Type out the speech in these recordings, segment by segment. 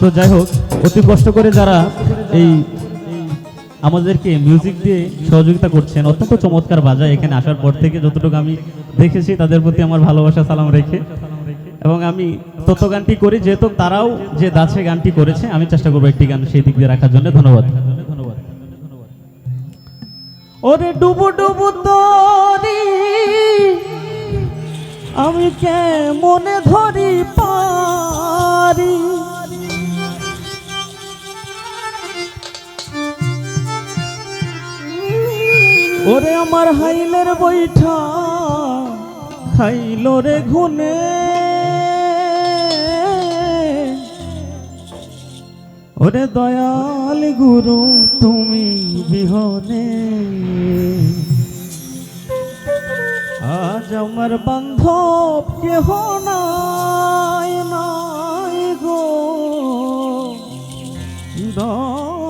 তো যাই হোক, অতি কষ্ট করে যারা এই আমাদেরকে মিউজিক দিয়ে সহযোগিতা করছেন, অত্যন্ত চমৎকার বাজায় এখানে আসার পর থেকে যতটুকু আমি দেখেছি, তাদের প্রতি আমার ভালোবাসা সালাম রেখে। এবং আমি তত গানটি করি, যেহেতু তারাও যে দাসে গানটি করেছে, আমি চেষ্টা করব একটি গান সেই দিক দিয়ে রাখার জন্য। ধন্যবাদ। ওরে ডুবু ডুবু তরি, আমি কে মনে ধরি পারি? ওরে আমার হাইলের বৈঠা খাইল রে ঘুনে। ওরে দয়াল গুরু, তুমি বিহনে। আজ আমার বান্ধব কেহ নাই গো। দয়াল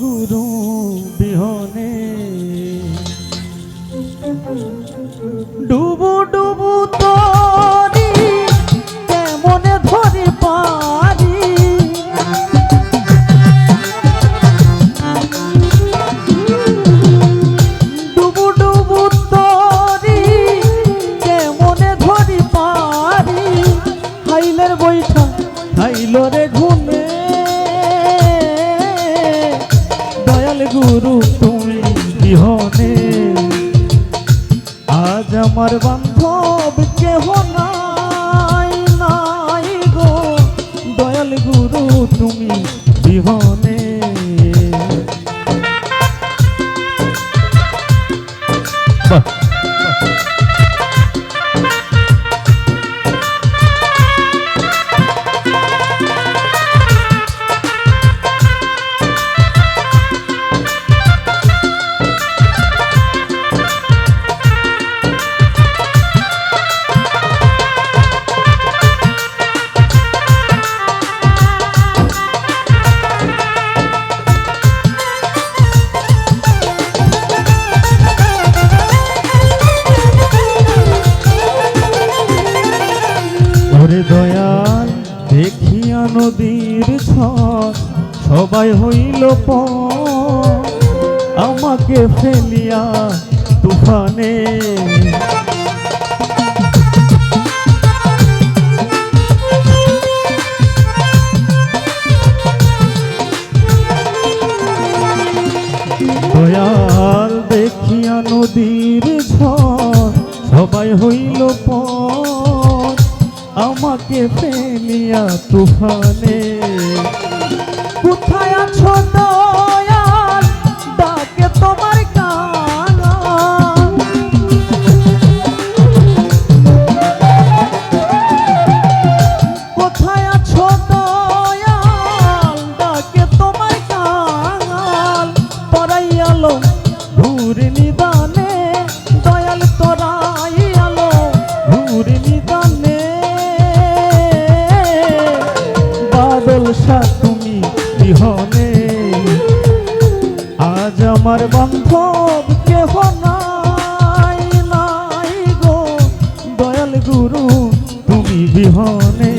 গুরু বিহনে। ডুবু ডুবু তরি, কেমনে ধরি পারি। ডুবু ডুবু তরি, কেমনে ধরি পারি। হাইলের বৈঠা হাইল গুরু তুমি বিহনে আজ আমার বান্ধব কেহ নাই নাই গো। দয়াল গুরু তুমি বিহনে বাহ। ওরে দয়াল, দেখিয়া নদীর সবাই হইল আমাকে ফেলিয়া তুফানে। দয়াল, দেখিয়া নদীর সবাই হইল পর আমাকে ফেলিয়া তুফানে। কোথায় আছো দয়াল শাহ তুমি বিহনে। আজ আমার বান্ধব কেহ নাই নাই গো দয়াল গুরু তুমি বিহনে।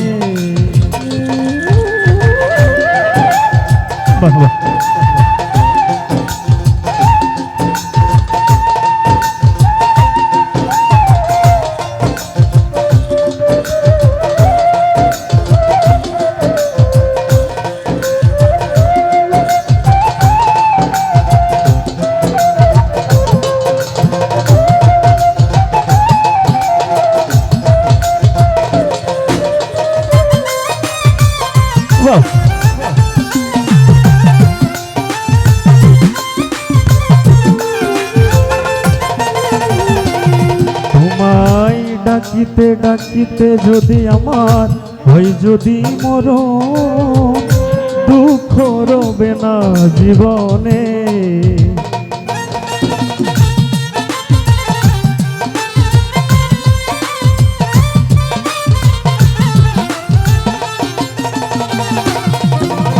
ডাকিতে ডাকিতে যদি আমার হয় যদি মর দুঃখ রবে না জীবনে।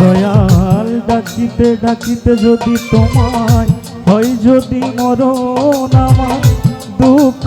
দয়াল ডাকিতে ডাকিতে যদি তোমায় হয় যদি মরণ, আমার দুঃখ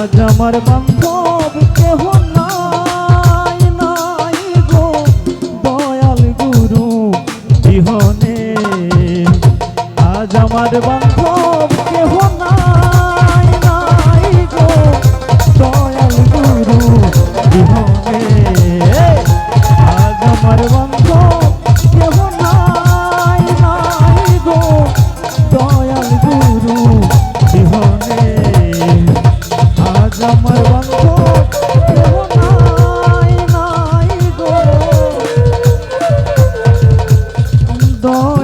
আজ আমার বান্ধব কেহ নাই নাই গো দয়াল গুরু বিহনে। আজ আমার সুন্দর